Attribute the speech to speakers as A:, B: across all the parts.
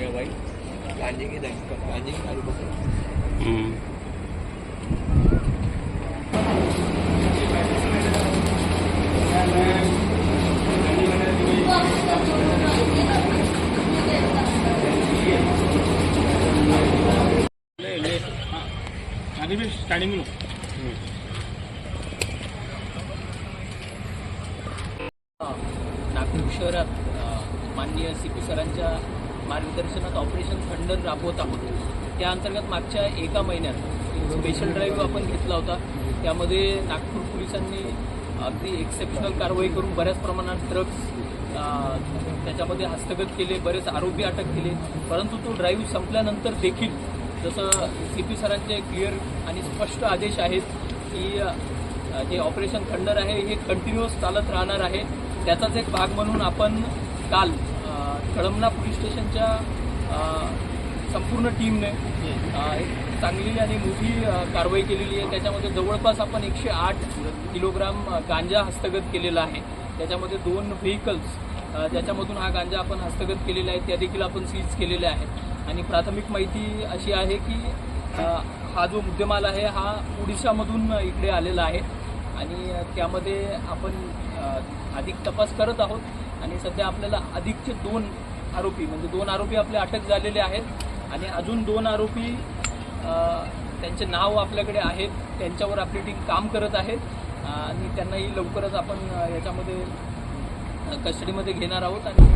A: गया भाई गांजे की गांजे की दारू पकड़.
B: हम्म.
C: आधी मी
D: नागपूर शहरात माननीय सी पी सरांच्या मार्गदर्शनात ऑपरेशन खंडन राबवत आहोत. त्या अंतर्गत मागच्या एका महिन्यात स्पेशल ड्राईव्ह आपण घेतला होता. त्यामध्ये नागपूर पोलिसांनी अगदी एक्सेप्शनल कारवाई करून बऱ्याच प्रमाणात ड्रग्ज त्याच्यामध्ये हस्तगत केले बरेच आरोपी अटक केले. परंतु तो ड्राईव्ह संपल्यानंतर देखील जसं सी पी सरांचे क्लिअर आणि स्पष्ट आदेश आहेत की जे ऑपरेशन खंडर आहे हे कंटिन्युअस चालत राहणार आहे. त्याचाच एक भाग म्हणून आपण काल कळमना पोलीस स्टेशनच्या संपूर्ण टीमने एक चांगली आणि मोठी कारवाई केलेली आहे. त्याच्यामध्ये जवळपास आपण एकशे आठ किलोग्राम गांजा हस्तगत केलेला आहे. त्याच्यामध्ये दोन व्हेकल्स ज्याच्यामधून हा गांजा आपण हस्तगत केलेला आहे त्या देखील आपण सीज केलेल्या आहेत आणि प्राथमिक माहिती अशी आहे की हा जो मुद्देमाल आहे हा ओडिशामधून इकडे आलेला आहे. आणि त्यामध्ये आपण अधिक तपास करत आहोत. आणि सध्या आपल्याला अधिकचे दोन आरोपी म्हणजे दोन आरोपी आपले अटक झालेले आहेत. आणि अजून दोन आरोपी त्यांचे नाव आपल्याकडे आहेत. त्यांच्यावर आपली टीम काम करत आहे. आणि त्यांनाही लवकरच आपण याच्यामध्ये कस्टडीमध्ये घेणार आहोत. आणि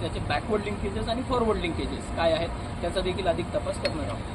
D: त्याचे बॅकवर्ड लिंकेजेस आणि फॉरवर्ड लिंकेजेस काय आहेत त्याचा देखील अधिक तपास करणार आहोत.